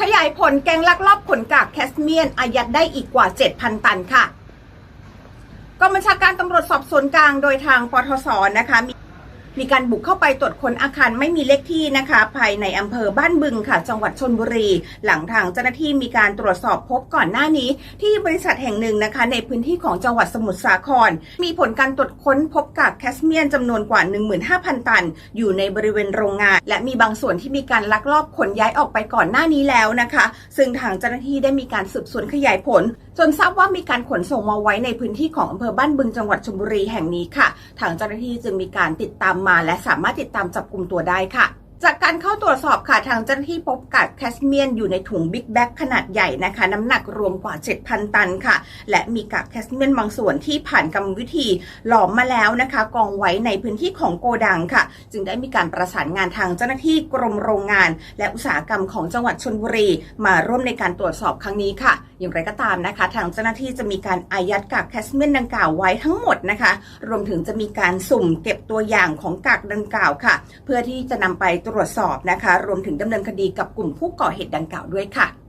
ขยายผลแกงลักลอบขนกากแคสเมียนอายัดได้อีกกว่า 7,000 ตันค่ะกองบัญชาการตำรวจสอบสวนกลางโดยทางปทศนะคะ มีการบุกเข้าไปตรวจค้นอาคารไม่มีเลขที่นะคะ ภายในอำเภอบ้านบึงค่ะ จังหวัดชนบุรี หลังทางเจ้าหน้าที่มีการตรวจสอบพบก่อนหน้านี้ ที่บริษัทแห่งหนึ่งนะคะ ในพื้นที่ของจังหวัดสมุทรสาคร มีผลการตรวจค้นพบกากแคสเมียนจำนวนกว่า 15,000 ตัน อยู่ในบริเวณโรงงาน และมีบางส่วนที่มีการลักลอบขนย้ายออกไปก่อนหน้านี้แล้วนะคะ ซึ่งทางเจ้าหน้าที่ได้มีการสืบสวนขยายผลจนทราบว่ามีการขนส่งมาไว้ในพื้นที่ของอำเภอบ้านบึงจังหวัดชลบุรีแห่งนี้ค่ะ ทางเจ้าหน้าที่จึงมีการติดตามมา และสามารถติดตามจับกลุ่มตัวได้ค่ะ จากการเข้าตรวจสอบค่ะ ทางเจ้าหน้าที่พบกากแคสเมียนอยู่ในถุงบิ๊กแบ็กขนาดใหญ่นะคะ น้ำหนักรวมกว่า 7,000 ตันค่ะ และมีกากแคสเมียนบางส่วนที่ผ่านกรรมวิธีหลอมมาแล้วนะคะ กองไว้ในพื้นที่ของโกดังค่ะ จึงได้มีการประสานงานทางเจ้าหน้าที่กรมโรงงาน และอุตสาหกรรมของจังหวัดชลบุรี มาร่วมในการตรวจสอบครั้งนี้ค่ะ อย่างไรก็ตามนะคะ ทางเจ้าหน้าที่จะมีการอายัดกากแคสเมียนดังกล่าวไว้ทั้งหมดนะคะ รวมถึงจะมีการสุ่มเก็บตัวอย่างของกากดังกล่าวค่ะ เพื่อที่จะนำไปตรวจสอบนะคะ รวมถึงดำเนินคดีกับกลุ่มผู้ก่อเหตุดังกล่าวด้วยค่ะ